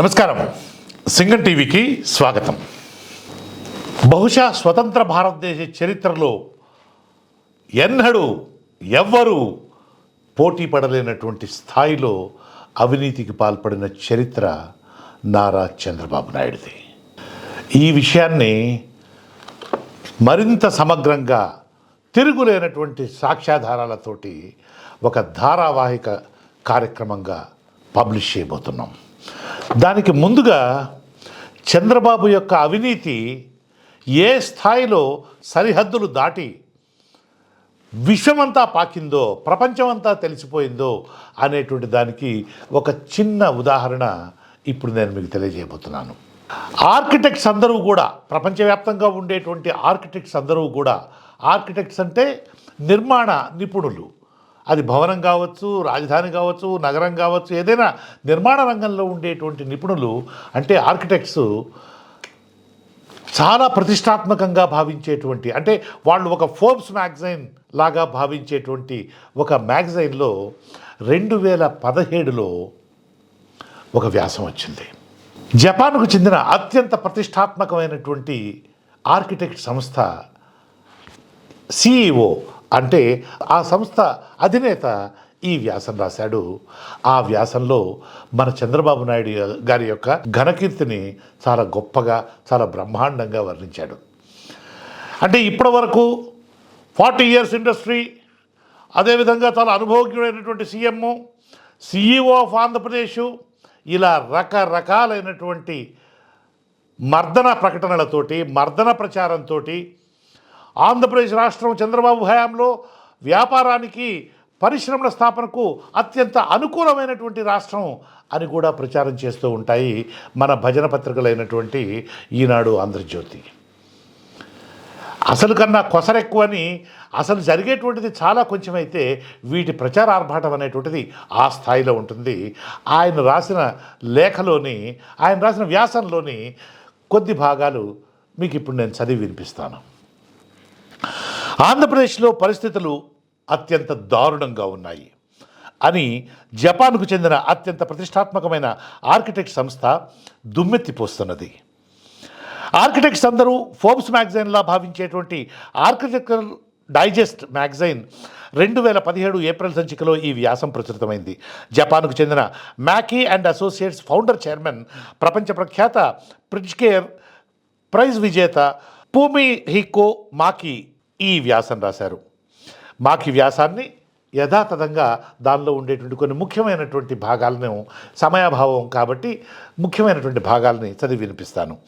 నమస్కారం. సింగం టీవీకి స్వాగతం. బహుశా స్వతంత్ర భారతదేశ చరిత్రలో ఎన్నడూ ఎవ్వరూ పోటీ పడలేనటువంటి స్థాయిలో అవినీతికి పాల్పడిన చరిత్ర నారా చంద్రబాబు నాయుడిది. ఈ విషయాన్ని మరింత సమగ్రంగా తిరుగులేనటువంటి సాక్ష్యాధారాలతోటి ఒక ధారావాహిక కార్యక్రమంగా పబ్లిష్ చేయబోతున్నాం. దానికి ముందుగా చంద్రబాబు యొక్క అవినీతి ఏ స్థాయిలో సరిహద్దులు దాటి విశ్వమంతా పాకిందో ప్రపంచమంతా తెలిసిపోయిందో అనేటువంటి దానికి ఒక చిన్న ఉదాహరణ ఇప్పుడు నేను మీకు తెలియజేయబోతున్నాను. ఆర్కిటెక్ట్స్ అందరూ కూడా ప్రపంచవ్యాప్తంగా ఉండేటువంటి ఆర్కిటెక్ట్స్ అందరూ కూడా ఆర్కిటెక్ట్స్ అంటే నిర్మాణ నిపుణులు. అది భవనం కావచ్చు రాజధాని కావచ్చు నగరం కావచ్చు ఏదైనా నిర్మాణ రంగంలో ఉండేటువంటి నిపుణులు అంటే ఆర్కిటెక్ట్స్ చాలా ప్రతిష్టాత్మకంగా భావించేటువంటి అంటే వాళ్ళు ఒక ఫోర్బ్స్ మ్యాగజైన్ లాగా భావించేటువంటి ఒక మ్యాగజైన్లో రెండు వేల పదిహేడులో ఒక వ్యాసం వచ్చింది. జపాన్కు చెందిన అత్యంత ప్రతిష్టాత్మకమైనటువంటి ఆర్కిటెక్ట్ సంస్థ సిఇఓ అంటే ఆ సంస్థ అధినేత ఈ వ్యాసం రాశాడు. ఆ వ్యాసంలో మన చంద్రబాబు నాయుడు గారి యొక్క ఘనకీర్తిని చాలా గొప్పగా చాలా బ్రహ్మాండంగా వర్ణించాడు. అంటే ఇప్పటి వరకు ఫార్టీ ఇయర్స్ ఇండస్ట్రీ అదేవిధంగా చాలా అనుభవజ్ఞుడైనటువంటి సీఎం సిఇఓ ఆఫ్ ఆంధ్రప్రదేశ్ ఇలా రకరకాలైనటువంటి మర్దన ప్రకటనలతోటి మర్దన ప్రచారంతో ఆంధ్రప్రదేశ్ రాష్ట్రం చంద్రబాబు హయాంలో వ్యాపారానికి పరిశ్రమల స్థాపనకు అత్యంత అనుకూలమైనటువంటి రాష్ట్రం అని కూడా ప్రచారం చేస్తూ ఉంటాయి మన భజన పత్రికలైనటువంటి ఈనాడు ఆంధ్రజ్యోతి. అసలు కన్నా కొసరెక్కువని అసలు జరిగేటువంటిది చాలా కొంచెమైతే వీటి ప్రచార ఆర్భాటం అనేటువంటిది ఆ స్థాయిలో ఉంటుంది. ఆయన రాసిన లేఖలోని ఆయన రాసిన వ్యాసంలోని కొద్ది భాగాలు మీకు ఇప్పుడు నేను చదివి వినిపిస్తాను. ఆంధ్రప్రదేశ్లో పరిస్థితులు అత్యంత దారుణంగా ఉన్నాయి అని జపాన్కు చెందిన అత్యంత ప్రతిష్టాత్మకమైన ఆర్కిటెక్ట్ సంస్థ దుమ్మెత్తిపోస్తున్నది ఆర్కిటెక్ట్స్ అందరూ ఫోర్బ్స్ మ్యాగజైన్లా భావించేటువంటి ఆర్కిటెక్చర్ డైజెస్ట్ మ్యాగజైన్ రెండు వేల పదిహేడు ఏప్రిల్ సంచికలో ఈ వ్యాసం ప్రచురితమైంది. జపాన్కు చెందిన Maki and associates founder chairman ప్రపంచ ప్రఖ్యాత ప్రిడ్జ్కేర్ ప్రైజ్ విజేత పూమి హికో మాకి ఈ వ్యాసం రాశారు. మాకి వ్యాసాన్ని యథాతథంగా దానిలో ఉండేటువంటి కొన్ని ముఖ్యమైనటువంటి భాగాలను సమయాభావం కాబట్టి ముఖ్యమైనటువంటి భాగాలని చదివి వినిపిస్తాను.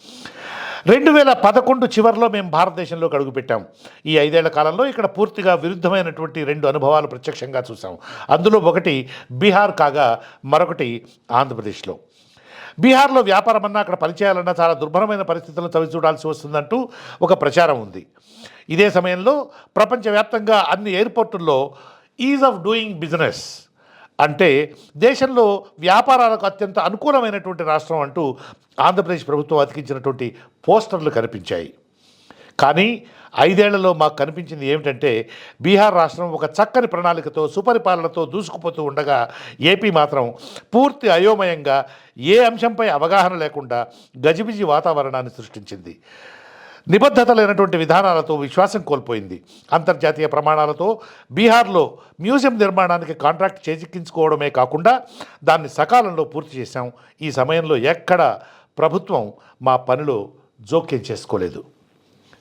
రెండు వేల పదకొండు చివరిలో మేము భారతదేశంలోకి అడుగుపెట్టాం ఈ ఐదేళ్ళ కాలంలో ఇక్కడ పూర్తిగా విరుద్ధమైనటువంటి రెండు అనుభవాలు ప్రత్యక్షంగా చూసాం అందులో ఒకటి బీహార్ కాగా మరొకటి ఆంధ్రప్రదేశ్లో. బీహార్లో వ్యాపారం అన్నా అక్కడ పనిచేయాలన్నా చాలా దుర్భరమైన పరిస్థితులను చవి చూడాల్సి వస్తుందంటూ ఒక ప్రచారం ఉంది. ఇదే సమయంలో ప్రపంచవ్యాప్తంగా అన్ని ఎయిర్పోర్టుల్లో ఈజ్ ఆఫ్ డూయింగ్ బిజినెస్ అంటే దేశంలో వ్యాపారాలకు అత్యంత అనుకూలమైనటువంటి రాష్ట్రం అంటూ ఆంధ్రప్రదేశ్ ప్రభుత్వం అతికించినటువంటి పోస్టర్లు కనిపించాయి. కానీ ఐదేళ్ళలో మాకు కనిపించింది ఏమిటంటే బీహార్ రాష్ట్రం ఒక చక్కని ప్రణాళికతో సుపరిపాలనతో దూసుకుపోతూ ఉండగా ఏపీ మాత్రం పూర్తి అయోమయంగా ఏ అంశంపై అవగాహన లేకుండా గజిబిజి వాతావరణాన్ని సృష్టించింది. నిబద్ధత లేనటువంటి విధానాలతో విశ్వాసం కోల్పోయింది. అంతర్జాతీయ ప్రమాణాలతో బీహార్లో మ్యూజియం నిర్మాణానికి కాంట్రాక్ట్ చేజిక్కించుకోవడమే కాకుండా దాన్ని సకాలంలో పూర్తి చేశాం. ఈ సమయంలో ఎక్కడ ప్రభుత్వం మా పనిలో జోక్యం చేసుకోలేదు.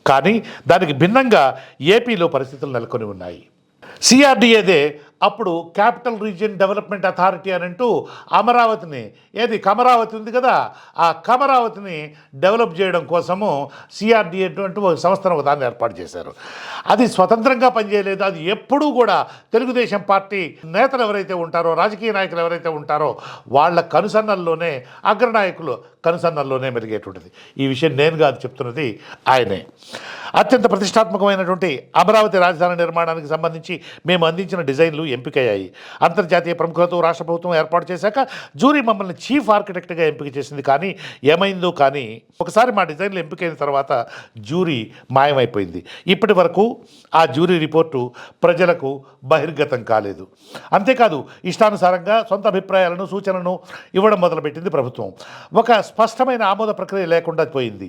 కానీ దానికి భిన్నంగా ఏపీలో పరిస్థితులు నెలకొని ఉన్నాయి. సిఆర్డిఏదే అప్పుడు క్యాపిటల్ రీజియన్ డెవలప్మెంట్ అథారిటీ అని అంటూ అమరావతిని ఏది కమరావతి ఉంది కదా ఆ కమరావతిని డెవలప్ చేయడం కోసము సిఆర్డిఏ అటువంటి ఒక సంస్థను ఒక దాన్ని ఏర్పాటు చేశారు. అది స్వతంత్రంగా పనిచేయలేదు. అది ఎప్పుడూ కూడా తెలుగుదేశం పార్టీ నేతలు ఎవరైతే ఉంటారో రాజకీయ నాయకులు ఎవరైతే ఉంటారో వాళ్ళ కనుసన్నల్లోనే అగ్రనాయకులు కనుసన్నల్లోనే మెరిగేటువంటిది. ఈ విషయం నేను కాదు చెప్తున్నది ఆయనే. అత్యంత ప్రతిష్టాత్మకమైనటువంటి అమరావతి రాజధాని నిర్మాణానికి సంబంధించి మేము అందించిన డిజైన్లు ఎంపికయ్యాయి. అంతర్జాతీయ ప్రముఖులతో రాష్ట్ర ప్రభుత్వం ఏర్పాటు చేశాక జూరీ మమ్మల్ని చీఫ్ ఆర్కిటెక్ట్గా ఎంపిక చేసింది. కానీ ఏమైందో కానీ ఒకసారి మా డిజైన్లు ఎంపికైన తర్వాత జ్యూరీ మాయమైపోయింది. ఇప్పటి వరకు ఆ జ్యూరీ రిపోర్టు ప్రజలకు బహిర్గతం కాలేదు. అంతేకాదు ఇష్టానుసారంగా సొంత అభిప్రాయాలను సూచనలను ఇవ్వడం మొదలుపెట్టింది ప్రభుత్వం. ఒక స్పష్టమైన ఆమోద ప్రక్రియ లేకుండా పోయింది.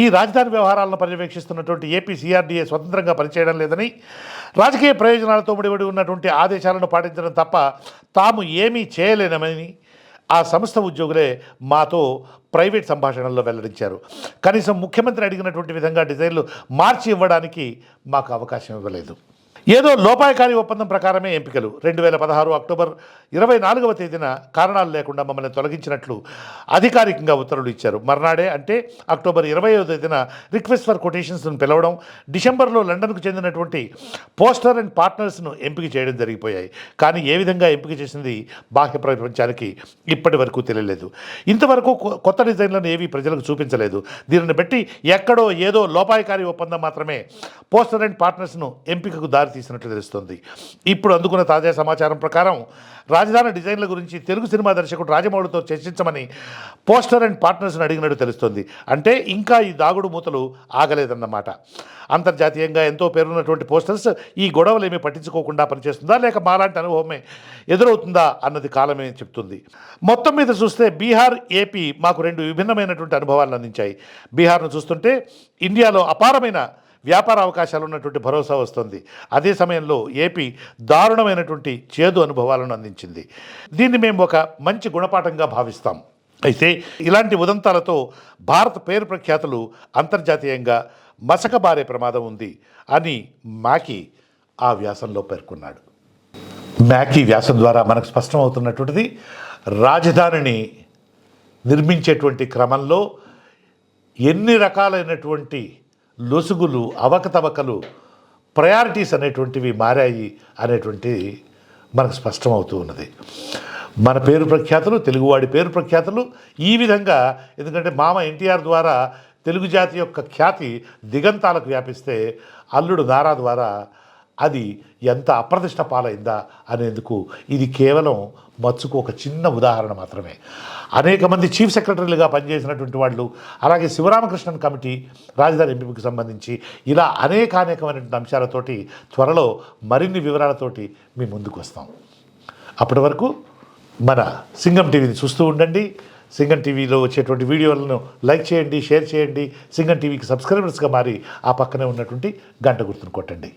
ఈ రాజధాని వ్యవహారాలను పర్యవేక్షిస్తున్నటువంటి ఏపీ సిఆర్డీఏ స్వతంత్రంగా పనిచేయడం లేదని రాజకీయ ప్రయోజనాలతో ముడిపడి ఉన్నటువంటి ఆదేశాలను పాటించడం తప్ప తాము ఏమీ చేయలేనమని ఆ సంస్థ ఉద్యోగులే మాతో ప్రైవేట్ సంభాషణల్లో వెల్లడించారు. కనీసం ముఖ్యమంత్రి అడిగినటువంటి విధంగా డిజైన్లు మార్చి ఇవ్వడానికి మాకు అవకాశం ఇవ్వలేదు. ఏదో లోపాయకారి ఒప్పందం ప్రకారమే ఎంపికలు. రెండు వేల పదహారు అక్టోబర్ ఇరవై నాలుగవ తేదీన కారణాలు లేకుండా మమ్మల్ని తొలగించినట్లు అధికారికంగా ఉత్తర్వులు ఇచ్చారు. మర్నాడే అంటే అక్టోబర్ ఇరవైవ తేదీన రిక్వెస్ట్ ఫర్ కొటేషన్స్ను పిలవడం డిసెంబర్లో లండన్కు చెందినటువంటి పోస్టర్ అండ్ పార్ట్నర్స్ను ఎంపిక చేయడం జరిగిపోయాయి. కానీ ఏ విధంగా ఎంపిక చేసింది బాహ్య ప్రపంచానికి ఇప్పటి వరకు తెలియలేదు. ఇంతవరకు కొ- కొత్త డిజైన్లను ఏవి ప్రజలకు చూపించలేదు. దీనిని బట్టి ఎక్కడో ఏదో లోపాయకారి ఒప్పందం మాత్రమే పోస్టర్ అండ్ పార్ట్నర్స్ను ఎంపికకు తీసినట్లు తెలుస్తోంది. ఇప్పుడు అందుకున్న తాజా సమాచారం ప్రకారం రాజధాని డిజైన్ల గురించి తెలుగు సినిమా దర్శకుడు రాజమౌళితో చర్చించమని పోస్టర్ అండ్ పార్ట్నర్స్ని అడిగినట్టు తెలుస్తోంది. అంటే ఇంకా ఈ దాగుడు మూతలు ఆగలేదన్నమాట. అంతర్జాతీయంగా ఎంతో పేరున్నటువంటి పోస్టర్స్ ఈ గొడవలు ఏమీ పట్టించుకోకుండా పనిచేస్తుందా? లేక మాలాంటి అనుభవమే ఎదురవుతుందా? అన్నది కాలమే చెప్తుంది. మొత్తం మీద చూస్తే బీహార్ ఏపీ మాకు రెండు విభిన్నమైనటువంటి అనుభవాలను అందించాయి. బీహార్ను చూస్తుంటే ఇండియాలో అపారమైన వ్యాపార అవకాశాలు ఉన్నటువంటి భరోసా వస్తుంది. అదే సమయంలో ఏపీ దారుణమైనటువంటి చేదు అనుభవాలను అందించింది. దీన్ని మేము ఒక మంచి గుణపాఠంగా భావిస్తాం. అయితే ఇలాంటి ఉదంతాలతో భారత పేరు ప్రఖ్యాతులు అంతర్జాతీయంగా మసకబారే ప్రమాదం ఉంది అని మాకి ఆ వ్యాసంలో పేర్కొన్నాడు. మ్యాకీ వ్యాసం ద్వారా మనకు స్పష్టమవుతున్నటువంటిది రాజధానిని నిర్మించేటువంటి క్రమంలో ఎన్ని రకాలైనటువంటి లొసుగులు అవకతవకలు ప్రయారిటీస్ అనేటువంటివి మారాయి అనేటువంటి మనకు స్పష్టమవుతూ ఉన్నది. మన పేరు ప్రఖ్యాతులు తెలుగువాడి పేరు ప్రఖ్యాతులు ఈ విధంగా ఎందుకంటే మామ ఎన్టీఆర్ ద్వారా తెలుగు జాతి యొక్క ఖ్యాతి దిగంతాలకు వ్యాపిస్తే అల్లుడు నారా ద్వారా అది ఎంత అప్రతిష్ట పాలైందా అనేందుకు ఇది కేవలం మచ్చుకు ఒక చిన్న ఉదాహరణ మాత్రమే. అనేక మంది చీఫ్ సెక్రటరీలుగా పనిచేసినటువంటి వాళ్ళు అలాగే శివరామకృష్ణన్ కమిటీ రాజధాని ఎంపికకు సంబంధించి ఇలా అనేక అనేకమైనటువంటి అంశాలతోటి త్వరలో మరిన్ని వివరాలతోటి మీ ముందుకు వస్తాం. అప్పటి వరకు మన సింగం టీవీని చూస్తూ ఉండండి. సింగం టీవీలో వచ్చేటువంటి వీడియోలను లైక్ చేయండి షేర్ చేయండి. సింగం టీవీకి సబ్స్క్రైబర్స్గా మారి ఆ పక్కనే ఉన్నటువంటి గంట గుర్తును కొట్టండి.